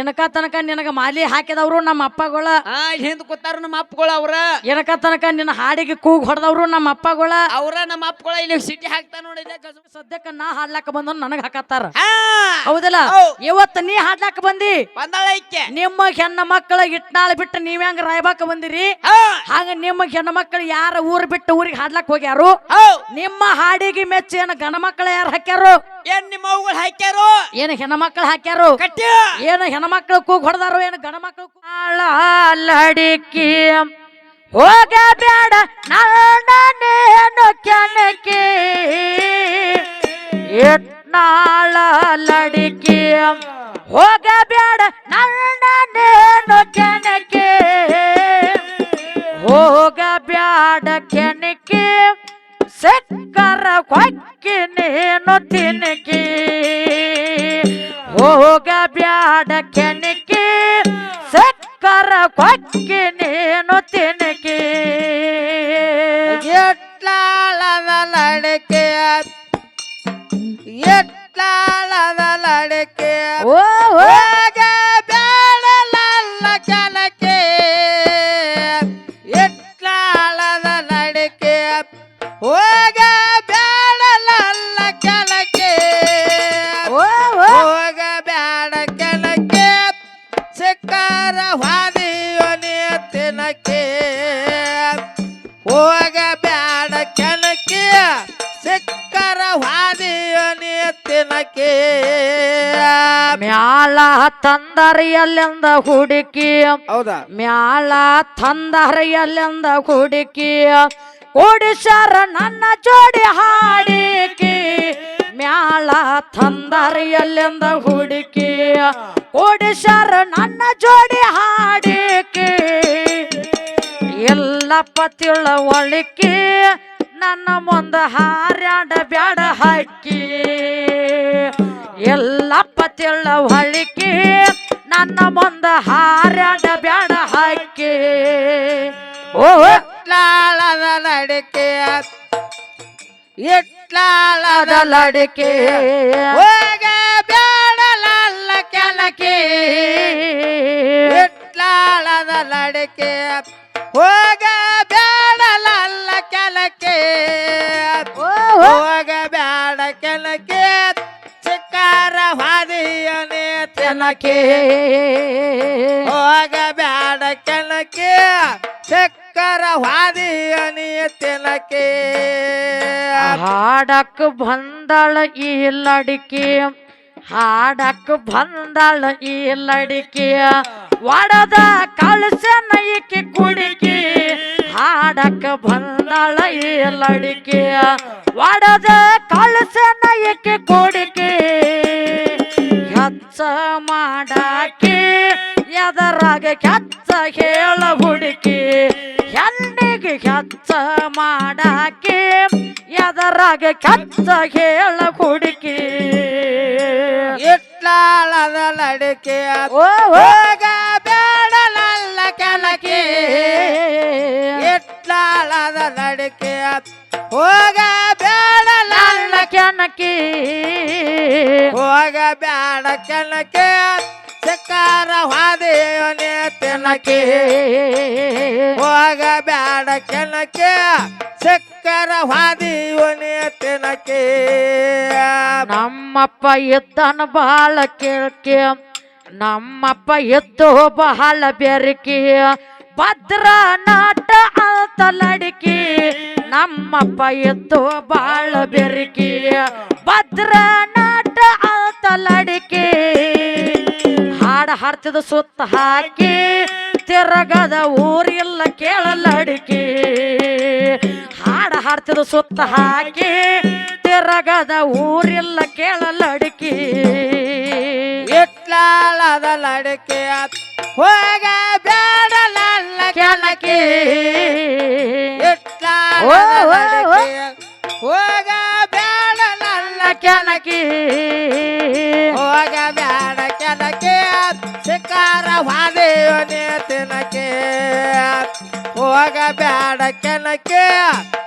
ಏನಕ ತನಕ ನಿನಗ ಮಾಲಿ ಹಾಕಿದವ್ರು ನಮ್ಮ ಅಪ್ಪಗಳ. ಆ ಹಿಂದ್ ಕೂತಾರ ನಮ್ಮ ಅಪ್ಪಗಳು ಅವ್ರ. ಎನಕ ತನಕ ನಿನ್ನ ಹಾಡಿಗೆ ಕೂಗ್ ಹೊಡೆದವ್ರು ನಮ್ಮ ಅಪ್ಪಗಳ. ಅವ್ರ ನಮ್ಮ ಅಪ್ಪಗಳ ಇಲ್ಲಿ ಸಿಟಿ ಹಾಕ್ತಾ ನೋಡಿದೆ ಸದ್ಯಕ್ಕ ನಾ ಹಾಡ್ಲಾಕ ಬಂದ ನನಗ್ ಹಾಕತ್ತಾರ. ಹೌದಲ್ಲ? ಇವತ್ತ ನೀ ಹಾಡ್ಲಾಕ ಬಂದಿ? ಬಂದಾಳ ಐಕೆ. ನಿಮ್ಮ ಹೆಣ್ಣ ಮಕ್ಕಳ ಇಟ್ನಾಳ ಬಿಟ್ಟು ನೀವ್ ಹೆಂಗ ರಾಯಬಾಕ ಬಂದಿರಿ? ಹಾಗ ನಿಮ್ಮ ಹೆಣ್ಣ ಮಕ್ಕಳು ಯಾರ ಊರ್ ಬಿಟ್ಟು ಊರಿಗೆ ಹಾಡ್ಲಾಕ್ ಹೋಗ್ಯಾರು. ನಿಮ್ಮ ಹಾಡಿಗೆ ಮೆಚ್ಚಿ ಏನ ಗಣ ಮಕ್ಕಳ ಯಾರು ಹಾಕ್ಯಾರು? ಏನ್ ನಿಮ್ಮ ಅವುಗಳು ಹಾಕ್ಯಾರು? ಏನ ಹೆಣ್ಣ ಮಕ್ಕಳು ಹಾಕ್ಯಾರು? ಏನ ಏನು ಹೆಣ್ಮಕ್ಳು ಕೂಗ್ ಹೊಡೆದಾರೋ ಏನು ಗಣ ಮಕ್ಕಳು ಲಡಿಕಿ ಹೋಗ ಬೇಡ ನಾನೇನು ಕೆನಕಿ ಎಟ್ನಾಳ ಲಡಿಕೆ ಹೋಗ ಬೇಡ ನಾನೇನು ಕೆನಕಿ ಹೋಗ ಬ್ಯಾಡ ಕೆನಕಿ ಸಕ್ಕರ ಕೊಕ್ಕಿ ನೀನು ತಿನಕಿ. ಹೋಗ ಬ್ಯಾಡ ಕೆನಕಿ ಸೆಕ್ಕರ ಕೊಕ್ಕಿ ನೀನು ತಿನಕಿ. ಎಟ್ಲಾಳದ ಲಡಕೆ ಎಟ್ಲಾಳದ ಲಡಕೆ ಓ. ಸಿಕ್ಕಾರ ವಾದಿಯೋನಿಯತ್ತಿನಕ್ಕೆ ತಿನಕೆ ಹೋಗ ಬ್ಯಾಡ ಕೆಲಕೆ ಸಿಕ್ಕರ ವಾದಿಯೋನಿಯತ್ತಿನಕ್ಕೆ ತಿನಕೆ ಮ್ಯಾಳ ತಂದರಿ ಅಲ್ಲಿಂದ ಹುಡುಕಿ. ಹೌದಾ? ಮ್ಯಾಳ ತಂದರಿಯಲ್ಲಿಂದ ಹುಡುಕಿ. ಕೊಡಿಸರ ನನ್ನ ಜೋಡಿ ಹಾಡಿಕಿ. ಮ್ಯಾಳ ತಂದರಿ ಎಲ್ಲಂದ ಹುಡುಕಿ ಓಡಿಸಾರ ನನ್ನ ಜೋಡಿ ಹಾಡಿಕಿ. ಎಲ್ಲಪ್ಪ ಒಳಿಕೆ ನನ್ನ ಮುಂದ ಹಾರ್ಯಾಡ ಬ್ಯಾಡ ಹಾಕಿ ಎಲ್ಲ ಎಲ್ಲಪ್ಪ ಒಳಿಕೆ ನನ್ನ ಮುಂದ ಹಾರ್ಯಾಡ ಬ್ಯಾಡ ಹಾಕಿ ಓ ನಾಳದ ನಡಿಕೆ ಎಟ್ಲಾಳದ ಅದ ಲಡಿಕೆ ಹೋಗ ಬ್ಯಾಡಲಲ್ಲ ಕೆಲಕೆ ಎಟ್ಲಾಳದ ಲಡಕೆ ಹೋಗ ಬ್ಯಾಡಲಲ್ಲ ಕೆಲಕೆ. ಹೋಗ ಬ್ಯಾಡ ಕೆಲಕೆ ಚಿಕ್ಕಾರ ಹಾದಿಯನೆ ತೆಲಕೆ ಹೋಗ ಬ್ಯಾಡ ಕೆಲಕೆ ಚಕ್ಕರ ಅನಿಯ ತೆಲಕೆ ಹಾಡಕ್ ಬಂದಳ ಈ ಲಡಿಕೆ. ಹಾಡಕ್ ಬಂದಳ ಈ ಲಡಿಕೆ. ಒಡದ ಕಳಸನ ಈಕೆ ಕುಡಿಕೆ. ಹಾಡಕ್ ಬಂದಳ ಈ ಲಡಿಕೆ. ಒಡದ ಕಳಸನ ಈಕೆ ಕುಡಿಕೆ. ಹೆಚ್ಚ ಮಾಡಾಕಿ ಎದರಾಗ ಕೆಚ್ಚ ಹೇಳ ಹುಡುಕಿ ಹೆಣ್ಣಿಗೆ ಕೆತ್ತ ಮಾಡಾಕಿ ಎದರಾಗೆ ಕೆಚ್ಚ ಹೇಳ ಹುಡುಕಿ. ಇಟ್ಲಾಳದ ಲಡಕೆ ಓ ಬೇಡ ಹೋಗ ಬೇಡಲಲ್ಲ ಕೆಲಕೆ ಇಟ್ಲಾಳದ ಲಡಕೆ ಹೋಗ ಬೇಡಲಲ್ಲ ನನ್ನ ಕೆನಕಿ. ಹೋಗ ಬೇಡ ಕೆಲಕೆ ತಿನಕೆ ಹೋಗ ಬ್ಯಾಡ ಕೆಲಕೆ ಸಿಕ್ಕರ ಹಾದಿಯೋನೆ ತಿನಕೆ ನಮ್ಮಪ್ಪ ಇದ್ದನ ಬಾಳ ಕೇಳ್ಕೆ. ನಮ್ಮಪ್ಪ ಎದ್ದು ಬಹಳ ಬೆರಕಿ. ಭದ್ರ ನಾಟ ಅಂತ ಲಡಿಕೆ. ನಮ್ಮಪ್ಪ ಎದ್ದು ಬಾಳ ಬೆರಕಿ. ಭದ್ರ ನಾಟ ಅಂತ ಲಡಿಕೆ. ಹಾಡ ಹಾಡ್ತಿದ ಸುತ್ತ ಹಾಕಿ. ತಿರಗದ ಊರಿಲ್ಲ ಅಡಿಕೆ ಹಾಡ ಹಾಡ್ತಿದ ಸುತ್ತ ಹಾಕಿ ತೆರಗದ ಊರಿಲ್ಲ ಕೇಳಲಡಿಕೆ. ಇಟ್ಲಾಳದ ಲಡಕೆ ಹೋಗ ಬೇಡಲಲ್ಲ. ಲಡಕೆ ಹೋಗ ಬೇಡಲಲ್ಲ ಕೆನಕಿ ಹೋಗ ಬ್ಯಾಡ ಕೆಲಕೆ ಶಿಕಾರ ವಾದೇವನೆ ತಿನಕೆ ಹೋಗ ಬ್ಯಾಡ ಸಕ್ಕರ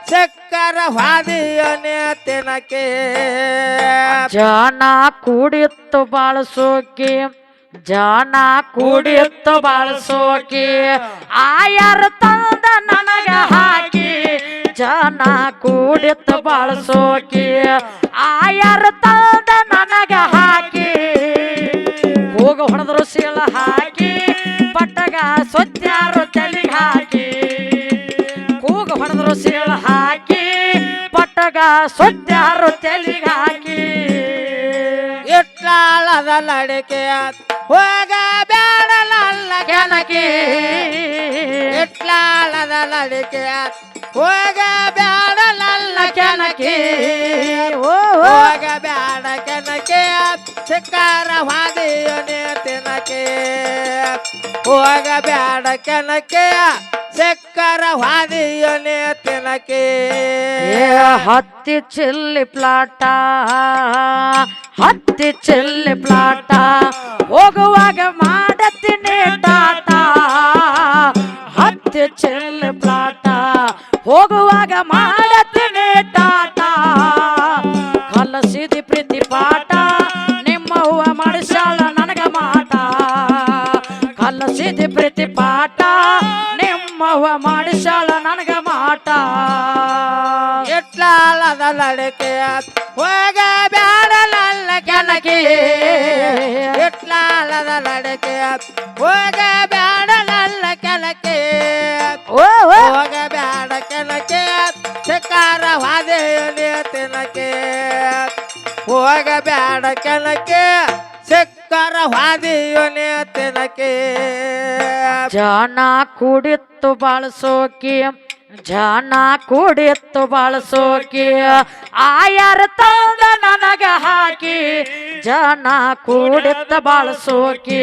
ಚಕ್ಕರ ವಾದಿಯನೆ ತಿನಕೆ. ಜನ ಕೂಡಿತ್ತು ಬಾಳಸೋಕೆ, ಜನ ಕೂಡಿತ್ತು ಬಾಳಸೋಕೆ, ಆಯರ್ ತಂದ ನನಗ ಹಾಕಿ, ಜನ ಕೂಡಿತ್ತು ಬಾಳಸೋಕೆ, ಆಯರ್ ತಂದ ನನಗ ಹಾಕಿ. ಹೋಗ ಹೊಡೆದ್ರು ಸೀಳ ಹಾಕಿ, ಪಟ್ಟಗ ಸೊತ್ಯಾರು ಸೀಳ ಹಾಕಿ ಪಟ್ಟಗ ಸೊತ್ಯಾರು ತೆಲಿಗ ಹಾಕಿ. ಇಟ್ಲಾಳದ ಲಡಿಕೆ ಹೋಗ ಬ್ಯಾಡಲಲ್ಲ ಕೆನಕಿ. ಇಟ್ಲಾಳದ ಲಡಿಕೆ ಹೋಗ ಬ್ಯಾಡಲಲ್ಲ ಕೆನಕಿ. ಹೋಗ ಬ್ಯಾಡ ಕೆನಕೆ, ಸಿಕ್ಕಾರ ವಾದಿಯನೆ ತಿನಕೆ ಹೋಗ ಬ್ಯಾಡ ಕೆನಕೆ ಸಿಕ್ಕರ ವಾದಿಯನೆ ತಿನಕೆ. ಹತ್ತಿ ಚಿಲ್ಲಿ ಪ್ಲಾಟ, ಹತ್ತಿ ಚಿಲ್ಲಿ ಪ್ಲಾಟ, ಹೋಗುವಾಗ ಮಾಡತ್ತೀನಿ ಟಾಟ. ಹತ್ತಿ ಚಿಲ್ಲಿ ಪ್ಲಾಟ, ಹೋಗುವಾಗ ಮಾಡತ್ತೀನಿ ಇಟ್ಲಾಳದ ಲಡಿಕೆ ಹೋಗ ಬ್ಯಾಡಲಲ್ಲ ಕೆನಕೆ ಇಟ್ಲಾಳದ ಲಡಿಕೆ ಹೋಗ ಬ್ಯಾಡಲಲ್ಲ ಕೆನಕೆ ಓ ಓ ಹೋಗ ಬ್ಯಾಡ ಕೆನಕೆ ಸಿಕ್ಕಾರ ವಾದೇಯನೆ ತಿನಕೆ ಹೋಗ ಬ್ಯಾಡ ಕೆನಕೆ ಸಿಕ್ಕರ ವಾದಿಯನೆ ತಿನಕೆ ಜನ ಕುಡಿತ್ತು ಬಳಸೋಕಿ ಜನ ಕುಡಿತ್ತು ಬಳಸೋಕೆ, ಆಯರ್ ತಂದ ನನಗ ಹಾಕಿ ಜನ ಕೂಡಿತ್ತು ಬಳಸೋಕೆ,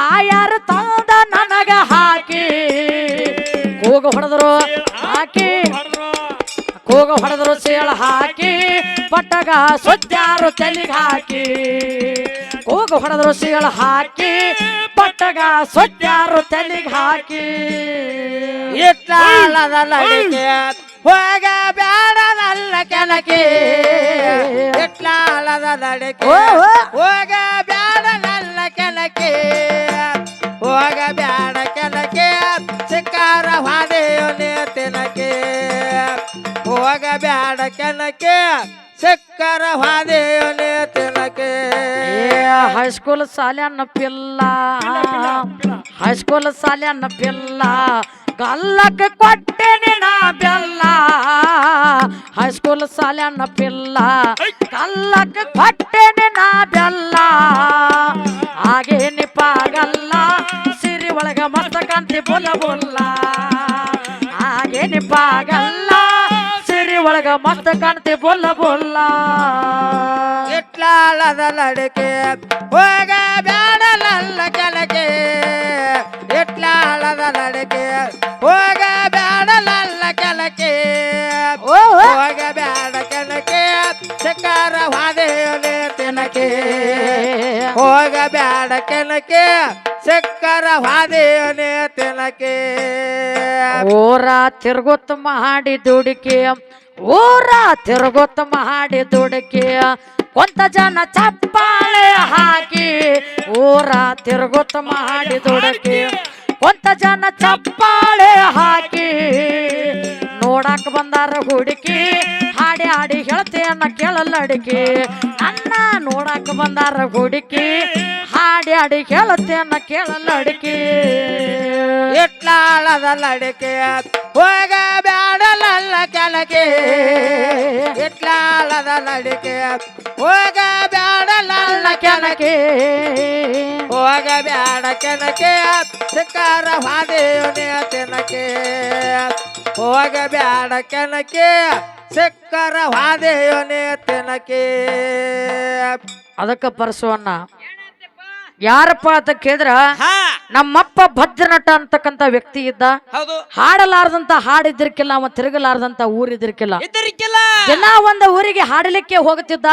ಆಯರ್ ತಂದ ನನಗ ಹಾಕಿ ಹೋಗ ಹೊಡೆದ್ರು, ಹಾಕಿ. ಕೂಗ ಹೊಡೆದ್ರು ಸೇಳ ಹಾಕಿ ಪಟ್ಟಗ ಸೊಜ್ಜಾರು ತಲೆಗೆ ಹಾಕಿ. ಹೋಗ ಹೊಡೆದ್ರು ಸೇಳ ಹಾಕಿ ಪಟ್ಟಗ ಸೊಜ್ಜಾರು ತಲೆಗೆ ಹಾಕಿ. ಇಟ್ಲಾಳದ ಲಡಿಕೆ ಹೋಗ ಬ್ಯಾಡದಲ್ಲ ಕೆಲಕಿ ಇಟ್ಲಾಳದ ಲಡಿಕೆ. ಹೋಗ ಬ್ಯಾಡದಲ್ಲ ಕೆಲಕಿ ಹೋಗ ಬ್ಯಾಡ ಕೆನಕೆ ಸಿಕ್ಕಾರ ವಾಡೆಯೋನೆ ಹೋಗ ಬ್ಯಾಡ ಕೆನಕೆ, ಸಿಕ್ಕರ ತಿನಕೆ. ಏ ಹೈಸ್ಕೂಲ್ ಸಾಲ್ಯನ್ನ ಪಿಲ್ಲ ಹೈಸ್ಕೂಲ್ ಸಾಲ್ಯನ್ನ ಪಿಲ್ಲ ಗಲ್ಲಕ್ಕೆ ಕೊಟ್ಟೆನೆ ನಾ ಬೆಲ್ಲ. ಹೈಸ್ಕೂಲ್ ಸಾಲ್ಯನ್ನ ಪಿಲ್ಲ ಗಲ್ಲಕ್ಕೆ ಕೊಟ್ಟೆನೆ ನಾ ಬೆಲ್ಲ. ಹಾಗೇನಿ ಪಾಗಲ್ಲ ಸಿರಿ ಒಳಗ ಮಸ್ತ ಕಾಂತಿ ಬುಲ್ಲ ಬುಲ್ಲ. ಒಳಗ ಮಸ್ತ್ ಕಾಣ್ತಿ ಬೊಲ್ಲ ಬೊಲ್ಲ. ಇಟ್ಲಾಳದ ಲಡಕೆ ಹೋಗ ಬ್ಯಾಡಲಲ್ಲ ಕೆಳಗೆ ಇಟ್ಲಾಳದ ಲಡಿಕೆ ಹೋಗ ಬ್ಯಾಡ ಕೆನಕೆ ಚಕ್ಕರ ವಾದೇನೆ ತಿನಕೆ. ಊರ ತಿರುಗುತ್ತ ಮಾಡಿ ದುಡುಕಿ, ಊರ ತಿರುಗುತ್ತ ಮಾಡಿ ದುಡುಕಿ, ಕೊಂತ ಜನ ಚಪ್ಪಾಳೆ ಹಾಕಿ ಊರ ತಿರುಗುತ್ತ ಮಾಡಿ ದುಡುಕಿ, ಕೊಂತ ಜನ ಚಪ್ಪಾಳೆ ಹಾಕಿ ನೋಡಕ್ ಬಂದಾರ ಹುಡುಕಿ, ಹಾಡಿ ಹಾಡಿ ಹೇಳ್ತೇನ ಕೇಳಲ್ಲಡಿಕಿ ಅನ್ನ ನೋಡಾಕ ಬಂದಾರ ಹುಡುಕಿ, ಹಾಡಿ ಹಾಡಿ ಕೇಳಲ್ಲ ಅಡುಗೆ ಹಿಟ್ಲಾಳದೆಲ್ಲ ಲಡಿಕೆ ಹೋಗ ಬ್ಯಾಡಲಲ್ಲ ಕೆಳಗೆ. ಇಟ್ಲಾಳದಲ್ಲ ಲಡಿಕೆ ಹೋಗ ಬ್ಯಾಡಲಲ್ಲ ಕೆಳಗೆ ಹೋಗ ಬ್ಯಾಡ ಕೆನಕೆ ಸಿಕ್ಕಾರ ಹಾದೇವನೇ ತೆನಕೆ ಹೋಗ ಬ್ಯಾಡ ಕೆನಕೆ ಸಿಕ್ಕರ ಹಾದೇವನೇ ತೆನಕೆ ಅದಕ್ಕೆ ಪರಸುವನ್ನ ಯಾರಪ್ಪ ಅಂತ ಕೇಳಿದ್ರ ನಮ್ಮಪ್ಪ ಭದ್ರನಟ ಅಂತಕ್ಕಂತ ವ್ಯಕ್ತಿ ಇದ್ದ. ಹಾಡಲಾರದಂತ ಹಾಡಿದ್ರಕ್ಕಿಲ್ಲ ಅವ ತಿರುಗಲಾರ್ದಂತ ಊರಿದ್ರಕ್ಕಿಲ್ಲ ಜನ ಒಂದ ಊರಿಗೆ ಹಾಡಲಿಕ್ಕೆ ಹೋಗುತ್ತಿದ್ದ.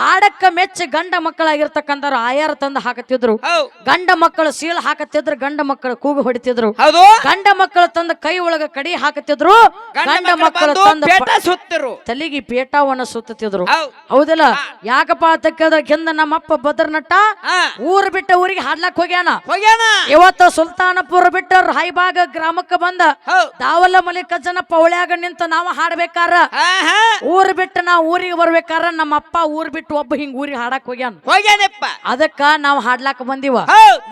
ಹಾಡಕ್ಕ ಮೆಚ್ಚಿ ಗಂಡ ಮಕ್ಕಳಾಗಿರ್ತಕ್ಕಂಥವ್ರು ಆಯಾರ ತಂದು ಹಾಕತಿದ್ರು ಗಂಡ ಮಕ್ಕಳು ಸೀಳು ಹಾಕತ್ತಿದ್ರು ಗಂಡ ಮಕ್ಕಳು ಕೂಗು ಹೊಡಿತಿದ್ರು. ಗಂಡ ಮಕ್ಕಳು ತಂದ ಕೈ ಒಳಗ ಕಡಿ ಹಾಕತಿದ್ರು ಗಂಡ ಮಕ್ಕಳು ತಂದ ತಲೆಗೆ ಪೇಟವನ್ನ ಸುತ್ತತಿದ್ರು ಹೌದ್. ಹೌದಲ್ಲ? ಯಾಕಪ್ಪ ಅಂತ ಕೇಳಿದ್ರೆ ಹಿಂದ ನಮ್ಮಪ್ಪ ಭದ್ರನಟ ನಟ ಊರ್ ಬಿಟ್ಟ ಊರಿಗೆ ಹಾಡ್ಲಾಕ್ ಹೋಗ್ಯಾನ. ಹೋಗ್ಯಾನ. ಇವತ್ತು ಸುಲ್ತಾನಪುರ ಬಿಟ್ಟ ರಾಯ್ಬಾಗ ಗ್ರಾಮಕ್ಕೆ ಬಂದ ದಾವಲ ಮಲ್ಲಿಕಜ್ಜನ ಪೌಳ್ಯಾಗ ನಿಂತ ನಾವು ಹಾಡ್ಬೇಕಾರ. ಊರ್ ಬಿಟ್ಟು ನಾವು ಊರಿಗೆ ಬರ್ಬೇಕಾರ ನಮ್ಮ ಅಪ್ಪ ಊರ್ ಬಿಟ್ಟು ಒಬ್ಬ ಹಿಂಗ್ ಊರಿಗೆ ಹಾಡಕ್ ಹೋಗ್ಯಾನ. ಹೋಗ್ಯಾನಪ್ಪ. ಅದಕ್ಕ ನಾವು ಹಾಡ್ಲಾಕ ಬಂದಿವ.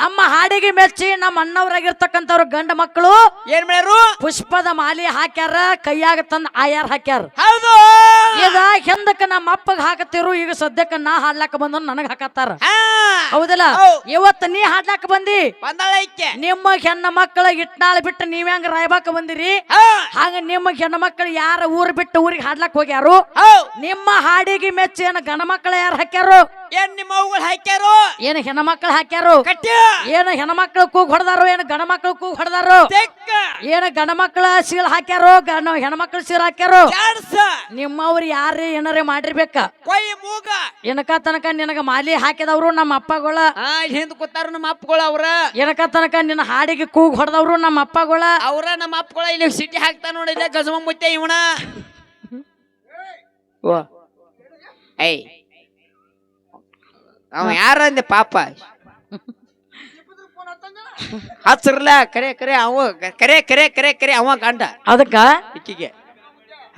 ನಮ್ಮ ಹಾಡಿಗೆ ಮೆಚ್ಚಿ ನಮ್ಮ ಅಣ್ಣವ್ರಾಗಿರ್ತಕ್ಕಂಥವ್ರು ಗಂಡ ಮಕ್ಕಳು ಏನ್ ಮಾಡ್ಯಾರು? ಪುಷ್ಪದ ಮಾಲಿ ಹಾಕ್ಯಾರ ಕೈಯಾಗ ತಂದ ಆಯಾರ್ ಹಾಕ್ಯಾರ. ಹೌದು. ಈಗ ಹಿಂದಕ್ಕ ನಮ್ಮ ಅಪ್ಪಗ ಹಾಕತ್ತಿರು ಈಗ ಸದ್ಯಕ್ಕ ನಾ ಹಾಡ್ಲಾಕ ಬಂದ ನನಗ ಹಾಕತ್ತಾರ. ಹೌದಲ್ಲ? ಹೌದ್. ಇವತ್ತ ನೀ ಹಾಡ್ಲಾಕ ಬಂದಿ? ಬಂದಳೈಕೆ ನಿಮ್ಮ ಹೆಣ್ಣ ಮಕ್ಕಳ ಇಟ್ನಾಳ ಬಿಟ್ಟು ನೀವ್ ಹೆಂಗ ರಾಯ್ಬಾಕ ಬಂದಿರಿ? ಹಾಗ ನಿಮ್ಮ ಹೆಣ್ಣ ಮಕ್ಕಳು ಯಾರ ಊರ್ ಬಿಟ್ಟು ಊರಿಗೆ ಹಾಡ್ಲಾಕ್ ಹೋಗ್ಯಾರು? ನಿಮ್ಮ ಹಾಡಿಗೆ ಮೆಚ್ಚ ಏನ ಗಣ ಮಕ್ಕಳ ಯಾರು ಹಾಕ್ಯಾರು? ಏನ್ ನಿಮ್ಮ ಅವುಗಳು ಹಾಕ್ಯಾರು? ಏನ್ ಹೆಣ್ಣ ಮಕ್ಕಳು ಹಾಕ್ಯಾರು? ಕಟ್ಟಿ! ಏನ ಹೆಣ್ಣ ಮಕ್ಕಳು ಕೂಗ್ ಹೊಡೆದಾರು? ಏನ್ ಗಣ ಮಕ್ಕಳು ಕೂಗ್ ಹೊಡೆದಾರು? ತೆಕ್ಕ! ಏನ ಗಣ ಮಕ್ಕಳ ಸೀಲ್ ಹಾಕ್ಯಾರು? ಗಣ ಹೆಣ್ಮಕ್ಳು ಸೀಲ್ ಹಾಕ್ಯಾರು? ಜಾಡ್ಸ! ನಿಮ್ಮವ್ರು ಯಾರೇ ಏನಾರೇ ಮಾಡಿರ್ಬೇಕ? ಕೊಯ್ ಮೂಗ! ಏನಕ ತನಕ ನಿನಗ ಮಾಲಿ ಹಾಕಿದವ್ರು ನಮ್ಮ ಅಪ್ಪಗಳ? ಹಾ ಹಿಂದ್ ಕೂತಾರ ನಮ್ಮ ಅಪ್ಪಗಳು ಅವ್ರ. ಏನಕ ತನಕ ನಿನ್ನ ಹಾಡಿಗೆ ಕೂಗ್ ಹೊಡೆದವ್ರು ನಮ್ಮ ಅಪ್ಪಗಳ? ಅವ್ರ ನಮ್ಮ ಅಪ್ಪಗಳ ಇಲ್ಲಿ ಸಿಟಿ ಹಾಕ್ತಾ ನೋಡಿಲ್ಲ ಗಜಮ ಮುತ್ತೆ ಇವನ? ಓ ಐ ಅವ ಯಾರ ಅಂದೆ ಪಾಪ? ಹಚ್ಚರ್ಲ ಕರೆ ಕರೆ ಅವ ಕರೆ ಕರೆ ಕರೆ ಕರೆ ಅವ ಗಂಡ. ಅದಕ್ಕ ಇಕ್ಕಿಗೆ.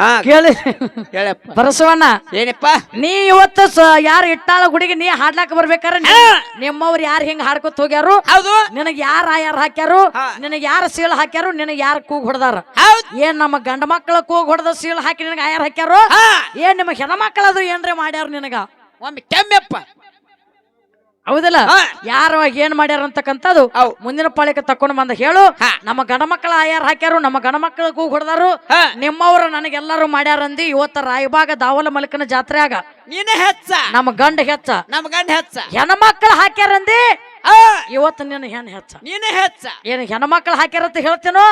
ಹಾ ಕೇಳಿ. ಹೇಳಪ್ಪ. ಬರಸವಣ್ಣ ಏನಪ್ಪ? ನೀ ಇವತ್ತು ಯಾರು ಇಟ್ಟಾಳ ಗುಡಿಗೆ ನೀ ಹಾಡ್ಲಾಕ ಬರ್ಬೇಕಾರ? ನಿಮ್ಮವ್ರು ಯಾರು ಹಿಂಗ ಹಾಡ್ಕೊತ ಹೋಗ್ಯಾರು? ಹೌದು. ನಿನಗೆ ಯಾರ ಯಾರು ಹಾಕ್ಯಾರು? ನಿನಗೆ ಯಾರು ಸೀಳು ಹಾಕ್ಯಾರು? ನಿನಗೆ ಯಾರು ಕೂಗ್ ಹೊಡೆದಾರ? ಏನ್ ನಮ್ಮ ಗಂಡ ಮಕ್ಕಳ ಕೂಗ್ ಹೊಡೆದ ಸೀಳು ಹಾಕಿ ನಿನಗೆ ಆಯಾರು ಹಾಕ್ಯಾರು? ಏನ್ ನಿಮ್ಮ ಹೆಣ ಮಕ್ಕಳದು ಏನ್ರೀ ಮಾಡ್ಯಾರ ನಿನಗ? ಒಮ್ಮೆ ಕೆಮ್ಮೆಪ್ಪ. ಹೌದಲ್ಲ. ಯಾರ ಏನ್ ಮಾಡ್ಯಾರ ಅಂತಕ್ಕಂಥದ್ದು. ಮುಂದಿನ ಪಾಳಿಕೆ ತಕೊಂಡು ಬಂದ ಹೇಳು. ನಮ್ಮ ಗಣ ಮಕ್ಕಳ ಆಯಾರ ಹಾಕ್ಯಾರು ನಮ್ಮ ಗಣ ಮಕ್ಕಳ ಕೂಗ್ ಹೊಡೆದಾರು. ನಿಮ್ಮವ್ರು ನನಗೆಲ್ಲರೂ ಮಾಡ್ಯಾರ ಅಂದಿ ಇವತ್ತ ರಾಯಬಾಗ ದಾವಲ ಮಲಕನ ಜಾತ್ರೆಯಾಗ. ನೀನೇ ಹೆಚ್ಚ. ನಮ್ಮ ಗಂಡ ಹೆಚ್ಚ. ನಮ್ಮ ಗಂಡ ಹೆಚ್ಚ. ಹೆಣ್ಮಕ್ಳು ಹಾಕ್ಯಾರಂದಿ. ಇವತ್ತು ನಿನ್ನ ಹೆಣ್ ಹೆಚ್ಚ ನೀನೇ ಹೆಚ್ಚ ಏನ್ ಹೆಣ್ಮಕ್ಳು ಹಾಕ್ಯಾರತ್ತ ಹೇಳ್ತೇನೋ?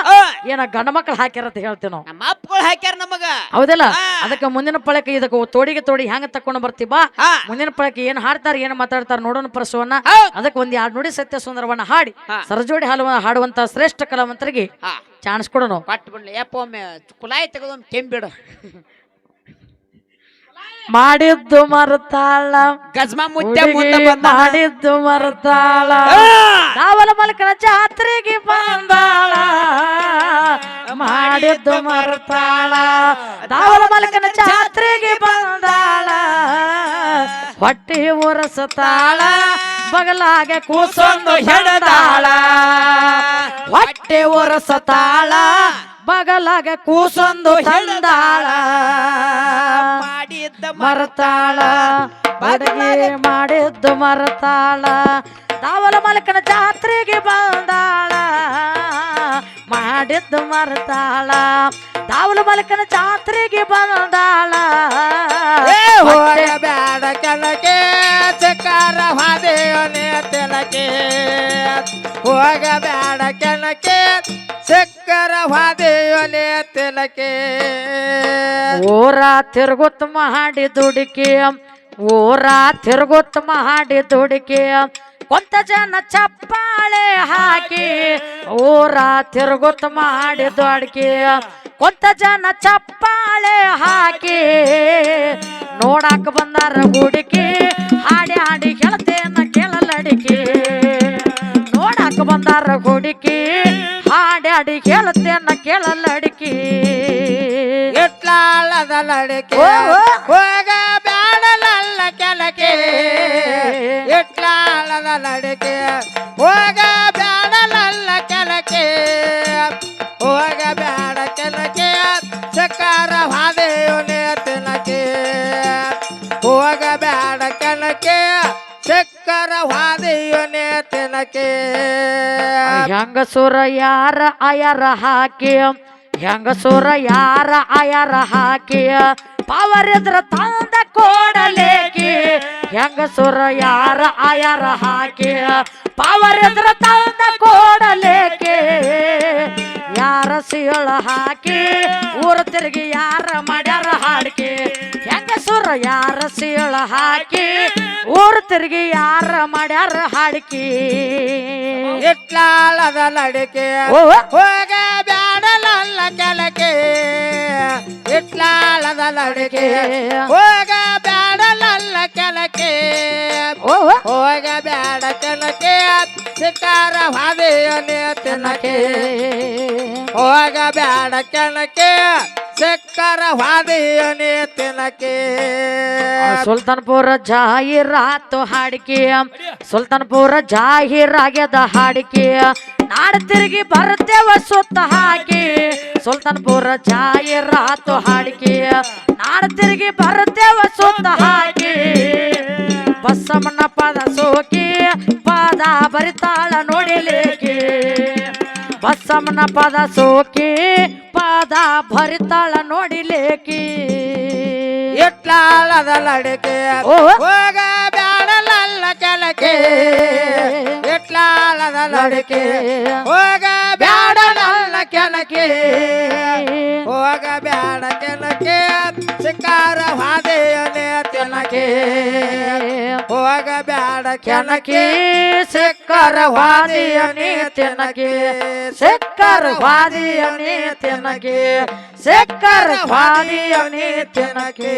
ಏನ ಗಂಡ ಮಕ್ಳು ಹಾಕ್ಯಾರತ್ತ ಹೇಳ್ತೇನೋ? ನಮ್ಮ ಅಪ್ಪಗಳು ಹಾಕ್ಯಾರ ನಮಗ. ಹೌದಲ್ಲ. ಅದಕ್ಕೆ ಮುಂದಿನ ಪಳಕ್ಕೆ ಇದಕ್ಕೆ ತೋಡಿಗೆ ತೋಡಿ ಹೆಂಗ ತಕೊಂಡು ಬರ್ತಿ ಬಾ. ಮುಂದಿನ ಪಳಕ್ಕೆ ಏನ್ ಹಾಡ್ತಾರ ಏನ್ ಮಾತಾಡ್ತಾರ ನೋಡೋಣ ಪರಸವನ್ನ. ಅದಕ್ಕೆ ಒಂದ್ ಎರಡು ನುಡಿ ಸತ್ಯ ಸುಂದರವನ್ನ ಹಾಡಿ. ಸರಜೋಡಿ ಹಾಲು ಹಾಡುವಂತ ಶ್ರೇಷ್ಠ ಕಲಾವಂತರಿಗೆ ಚಾನ್ಸ್ ಕೊಡೋಣ. ಪಟ್ ಬಿಡ್ಲಿ. ಯಪ್ಪ ಒಮ್ಮೆ ಕುಲಾಯಿ ತೆಗೆದೊಮ್ಮೆ ಕೆಂಬಿಡು ಮಾಡಿದ್ದು ಮರತಾಳ. ಗಜ್ಮಾ ಮುತ್ತೆ ಹುಡುಗಿ ಮುಂದೆ ಬಂದ ಮಾಡಿದ್ದು ಮರತಾಳ. ನಾವಲ ಮಲಕನ ಜಾತ್ರೆಗೆ ಬಂದಾಳ. ಮಾಡಿದ್ದು ಮರತಾಳ. ದಾವಲ ಮಲಕನ ಜಾತ್ರೆಗೆ ಬಂದಾಳ. ಹೊಟ್ಟೆ ಉರಸತಾಳ. ಬಗಲಾಗೆ ಕೂಸೊಂದು ಹೆಡದಾಳ ಹೊಟ್ಟೆ ಉರಸತಾಳ. ಬಗಲಾಗೆ ಕೂಸೊಂದು ಹೆಂಡಾಳ ಮಾಡಿದ್ದ ಮರತಾಳ. ಬಡಗಿ ಮಾಡಿದ್ದು ಮರತಾಳ. ದಾವಲ ಮಲಕನ ಜಾತ್ರೆಗೆ ಬಂದಾಳ. ಮಾಡಿದ್ದು ಮರತಾಳ. ದಾವಲ ಮಲಕನ ಜಾತ್ರೆಗೆ ಬಂದಾಳ. ಬ್ಯಾಡ ಕೆಳಗೆ ಚಕಾರ ಹಾದೇವನೆ ತೆಲಕೆ ಹೋಗ ಬ್ಯಾಡ ಕೆಳಗೆ ಚಕ್ಕರ ಹಾದೇವನೆ ತೆಲಕೆ. ಊರ ತಿರುಗುತ್ತ ಮಾಡಿ ದುಡುಕಿ ಊರ ತಿರುಗುತ್ತ ಮಾಡಿ ದುಡುಕಿ ಕೊಂತ ಜನ ಚಪ್ಪಾಳೆ ಹಾಕಿ ಊರ ತಿರುಗುತ್ತ ಮಾಡಿ ದುಡುಕಿ ಕೊಂತ ಜನ ಚಪ್ಪಾಳೆ ಹಾಕಿ. ನೋಡಾಕ ಬಂದಾರ ಹುಡುಕಿ, ಹಾಡಿ ಹಾಡಿ ಹೇಳ್ತೇನ ಕೇಳಲಡಿಕೆ. ನೋಡಾಕ ಬಂದಾರ ಗುಡಿಕಿ ಹಾಡಿ ಕೇಳುತ್ತೇನ ಕೇಳಲ್ಲ ಅಡಿಕೆ. ಓ, ಓ. ಹೋಗ ಬ್ಯಾಡಲಲ್ಲ ಕೆಳಕೆ ಇಟ್ಲಾಳದ ತಿನಕೆ ಹೆಂಗಸೂರ ಯಾರ ಅಯರ ಹಾಕಿ? ಹೆಂಗಸೂರ ಯಾರ ಅಯರ ಹಾಕಿ? ಪವರ್ ಇದ್ರ ತಂದ ಕೋಡಲೇಕಿ. ಹೆಂಗಸುರ ಯಾರ ಅಯರ ಹಾಕಿ? ಪವರ್ ಇದ್ರ ತಂದ ಕೋಡಲೇಕಿ. ಯಾರ ಸೀಳ ಹಾಕಿ? ಊರ ತಿರುಗಿ ಯಾರ ಮಾಡ್ಯಾರ ಹಾಡ್ಕಿ? ಹೆಂಗಸುರ ಯಾರ ಸೀಳ ಹಾಕಿ ಊರ ತಿರುಗಿ ಯಾರ ಮಾಡ್ಯಾರ ಹಾಡಿಕಿ. ಇಟ್ಲಾಳದ ಲಡಿಕೆ ಹೋಗ ಬ್ಯಾಡಲಲ್ಲ ಕೆಲಕೆ ಇಟ್ಲಾಳದ ಲಡಿಕೆ ಹೋಗ ಬ್ಯಾಡಲಲ್ಲ ಕೆಲಕೆ ಹೋಗ ಬ್ಯಾಡ ಕೆಲಕೆ ಸಿಕ್ಕಾರ ಹಾದಿಯನೆ ತಿನ್ನಕೆ ಹೋಗ ಬ್ಯಾಡ ಕೆನಕೆ ಸಿಕ್ಕರ ಹಾದಿಯನೆ ತಿನ್ನಕೆ ಸುಲ್ತಾನ್ಪುರ ಜಾಹೀರಾತು ಹಾಡಿಕೆ ಸುಲ್ತಾನ್ಪುರ ಜಾಹೀರಾಗ್ಯದ ಹಾಡಿಕೆ ನಾಡ ತಿರುಗಿ ಬರ್ತೇವ ಸುತ್ತ ಹಾಕಿ ಸುಲ್ತಾನ್ಪುರ ಜಾಹೀರಾತು ಹಾಡಿಕೆ ನಾಡ ತಿರುಗಿ ಬರ್ತೇವ ಸುತ್ತ ಹಾಕಿ ಬಸಮ್ಮನ ಪದ ಸೋಕಿ ಪಾದ ಬರಿತಾಳ ನೋಡಿಲೇಕೆ ಬಸಮ್ಮನ ಪದ ಸೋಕಿ ಪಾದ ಭರಿತಾಳ ನೋಡಿಲೇಕಿ ಇಟ್ಲಾಳದ ಲಡಕೆ ಹೋಗ ಬ್ಯಾಡಲಲ್ಲ ಕೆಲಕೆ ಇಟ್ಲಾಳದ ಲಡಕೆ ಹೋಗ ಬ್ಯಾಡಲಲ್ಲ ಕೆನಕೆ ಹೋಗ ಬ್ಯಾಡ ಕೆನಕೆ ಶಿಕಾರ ಹಾದಿಯನೆ ತಿನ್ನಕೆ ಹೋಗ ಬ್ಯಾಡ ಕೆನಕೆ. ಸಿಕ್ಕರ ವಾದಿಯನೇ ತಿನ್ನಗೆ ಸಿಕ್ಕರ ವಾದಿಯನೇ ತಿನ್ನಗೆ ಸಿಕ್ಕರ ವಾದಿಯನೇ ತಿನ್ನಗೆ